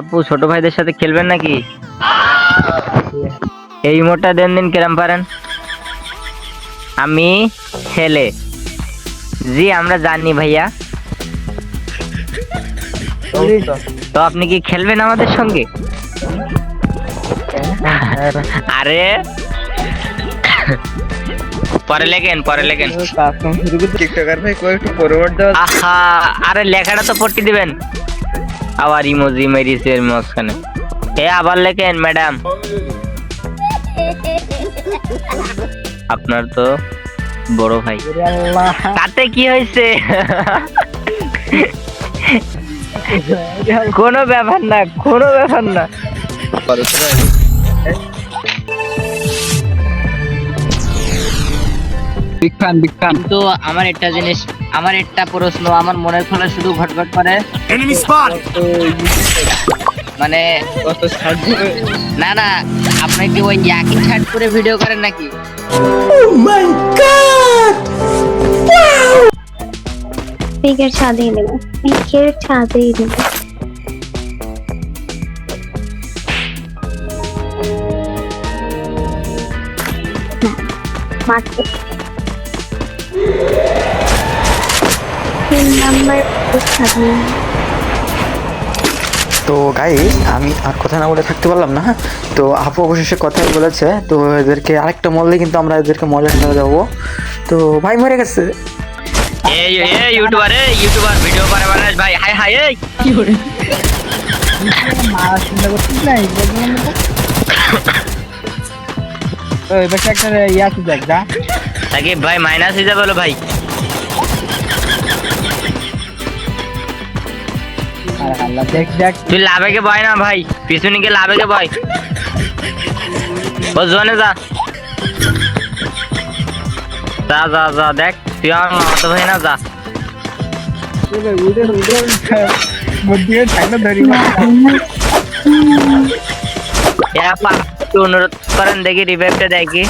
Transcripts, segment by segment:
আপু ছোট ভাইদের সাথে খেলবেন নাকি? এই মোটা দেন দিন কিরাম পারেন। আমি ছেলে। জি আমরা জানি ভাইয়া। তো আপনি কি খেলবেন আমাদের সঙ্গে? আরে। পরে লেখেন পরে লেখেন। টিকটকার ভাই আহা আরে লেখাটা তো পড়তে দিবেন। আবার ইমোজি মেরিছে এর মাঝখানে। এ আবার লেখেন ম্যাডাম আপনার তো বড় ভাই। তাতে কি হয়েছে? কোনো ব্যাপার না কোনো ব্যাপার না। বিগ ফ্যান বিগ ফ্যান কিন্তু আমার একটা জিনিস আমার একটা প্রশ্ন আমার মনের খোলা শুধু ঘটঘট করে! মানে কত না না আপনি কি ওই একই ছাট করে ভিডিও করেন নাকি? পিকের ছাদে নেব পিকের নেব তিন নাম্বার ছাদে তো গাইস আমি আর কথা না বলে থাকতে পারলাম না তো আপু অবশেষে কথা বলেছে তো এদেরকে আরেকটা মরলে কিন্তু আমরা এদেরকে মজা খেলা যাব। তো ভাই মরে গেছে। এই এই ইউটিউবার এই ইউটিউবার ভিডিও করে বানাস ভাই হাই হাই এই। না ওই বেশি একটা ইয়া আছে দেখ ভাই মাইনাস হয়ে যাবে বলো ভাই। আল্লাহ দেখ দেখ তুই লাভেকে বয় না ভাই পিছনে লাভেকে বয়। ও জোনে যা। যা যা যা, দেখ, তুই আমার মামাতো ভাই না, যা। অনুরোধ করেন, দেখি রিভাইভটা দেখি।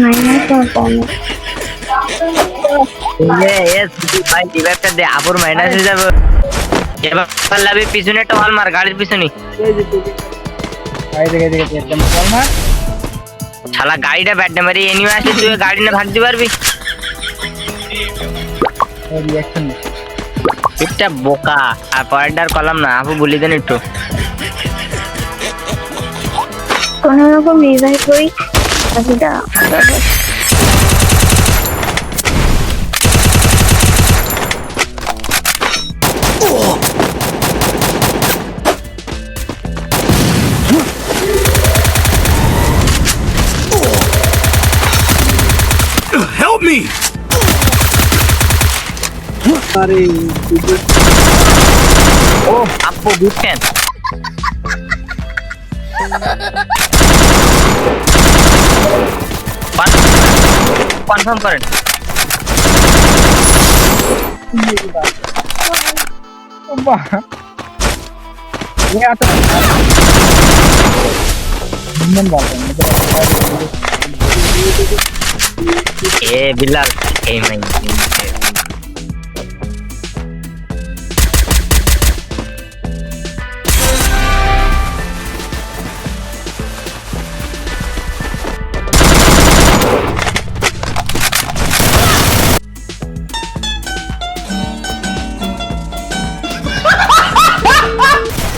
নাই এ ভাই রিভাইভটা দে আপুর মাইনাস হয়ে যাবে। এবার লাভে পিছনে টল মার গাড়ির পিছনে। শালা গাড়িটা ব্যাটে মারি এনিমে আসে তুই গাড়ি না ভাগতে পারবি। একটা বোকা আর পরেরটার কলাম না আপু বলি দেন একটু। কোন রকম রিভাইভ করি বাকিটা গুলি আরে ও আপু বুঝছেন? কনফার্ম করেন। বাহ এত মন ভালো बात এ বিলাল এই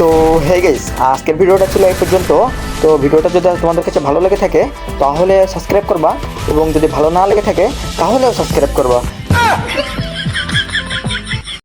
তো হে গেস আজকের ভিডিওটা ছিল এই পর্যন্ত। তো, ভিডিওটা যদি তোমাদের কাছে ভালো লেগে থাকে, তাহলে সাবস্ক্রাইব করবা এবং যদি ভালো না লেগে থাকে, তাহলেও সাবস্ক্রাইব করবা।